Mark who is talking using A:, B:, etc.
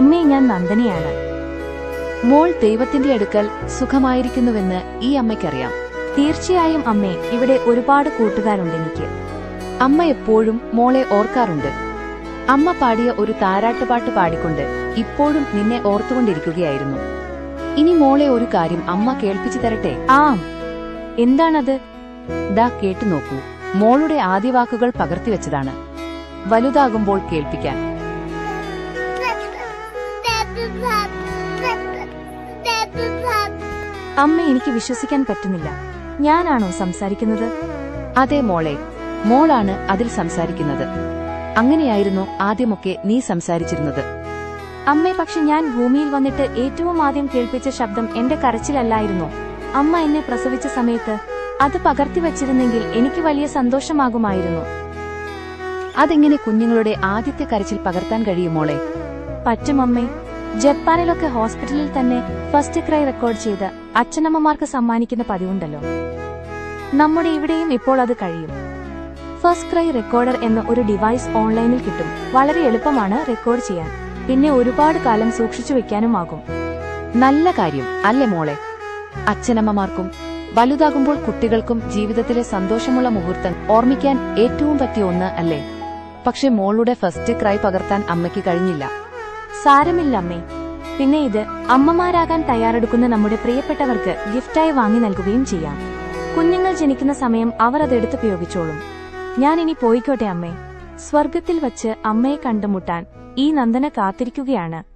A: ഞാൻ നന്ദനയാണ്.
B: മോൾ ദൈവത്തിന്റെ അടുക്കൽ സുഖമായിരിക്കുന്നുവെന്ന് ഈ അമ്മയ്ക്കറിയാം.
A: തീർച്ചയായും അമ്മേ ഇവിടെ ഒരുപാട് കൂട്ടുകാരുണ്ട് എനിക്ക്.
B: അമ്മ എപ്പോഴും മോളെ ഓർക്കാറുണ്ട്. അമ്മ പാടിയ ഒരു താരാട്ടുപാട്ട് പാടിക്കൊണ്ട് ഇപ്പോഴും നിന്നെ ഓർത്തുകൊണ്ടിരിക്കുകയായിരുന്നു. ഇനി മോളെ ഒരു കാര്യം അമ്മ കേൾപ്പിച്ചു തരട്ടെ?
A: ആ. എന്താണത്?
B: ദാ കേട്ടു നോക്കൂ. മോളുടെ ആദ്യ വാക്കുകൾ പകർത്തിവെച്ചതാണ് വലുതാകുമ്പോൾ കേൾപ്പിക്കാൻ.
A: അമ്മ എനിക്ക് വിശ്വസിക്കാൻ പറ്റുന്നില്ല. ഞാനാണോ സംസാരിക്കുന്നത്?
B: അതെ മോളെ. മോളാണ് അതിൽ സംസാരിക്കുന്നത്. അങ്ങനെയായിരുന്നു ആദ്യമൊക്കെ നീ സംസാരിച്ചിരുന്നത്.
A: അമ്മേ പക്ഷെ ഞാൻ ഭൂമിയിൽ വന്നിട്ട് ഏറ്റവും ആദ്യം കേൾപ്പിച്ച ശബ്ദം എന്റെ കരച്ചിലല്ലായിരുന്നു? അമ്മ എന്നെ പ്രസവിച്ച സമയത്ത് അത് പകർത്തി വച്ചിരുന്നെങ്കിൽ എനിക്ക് വലിയ സന്തോഷമാകുമായിരുന്നു.
B: അതെങ്ങനെ കുഞ്ഞുങ്ങളുടെ ആദ്യത്തെ കരച്ചിൽ പകർത്താൻ
A: കഴിയുമോളെ പറ്റുമമ്മേ ജപ്പാനിലൊക്കെ ഹോസ്പിറ്റലിൽ തന്നെ ഫസ്റ്റ് ക്രൈ റെക്കോർഡ് ചെയ്ത് അച്ഛനമ്മമാർക്ക് സമ്മാനിക്കുന്ന പതിവുണ്ടല്ലോ. നമ്മുടെ ഇവിടെയും ഇപ്പോൾ അത് കഴിയും. ഫസ്റ്റ് ക്രൈ റെക്കോർഡർ എന്ന ഒരു ഡിവൈസ് ഓൺലൈനിൽ കിട്ടും. വളരെ എളുപ്പമാണ് റെക്കോർഡ് ചെയ്യാൻ. പിന്നെ ഒരുപാട് കാലം സൂക്ഷിച്ചു വെക്കാനുമാകും
B: നല്ല കാര്യം അല്ലേ മോളെ? അച്ഛനമ്മമാർക്കും വലുതാകുമ്പോൾ കുട്ടികൾക്കും ജീവിതത്തിലെ സന്തോഷമുള്ള മുഹൂർത്തം ഓർമ്മിക്കാൻ ഏറ്റവും പറ്റിയ ഒന്ന് അല്ലേ? പക്ഷെ മോളുടെ ഫസ്റ്റ് ക്രൈ പകർത്താൻ അമ്മയ്ക്ക് കഴിഞ്ഞില്ല.
A: സാരമില്ല അമ്മേ പിന്നെ ഇത് അമ്മമാരാകാൻ തയ്യാറെടുക്കുന്ന നമ്മുടെ പ്രിയപ്പെട്ടവർക്ക് ഗിഫ്റ്റായി വാങ്ങി നൽകുകയും ചെയ്യാം. കുഞ്ഞുങ്ങൾ ജനിക്കുന്ന സമയം അവർ അതെടുത്ത് ഉപയോഗിച്ചോളും. ഞാൻ ഇനി പോയിക്കോട്ടെ അമ്മേ. സ്വർഗത്തിൽ വച്ച് അമ്മയെ കണ്ടുമുട്ടാൻ ഈ നന്ദന കാത്തിരിക്കുകയാണ്.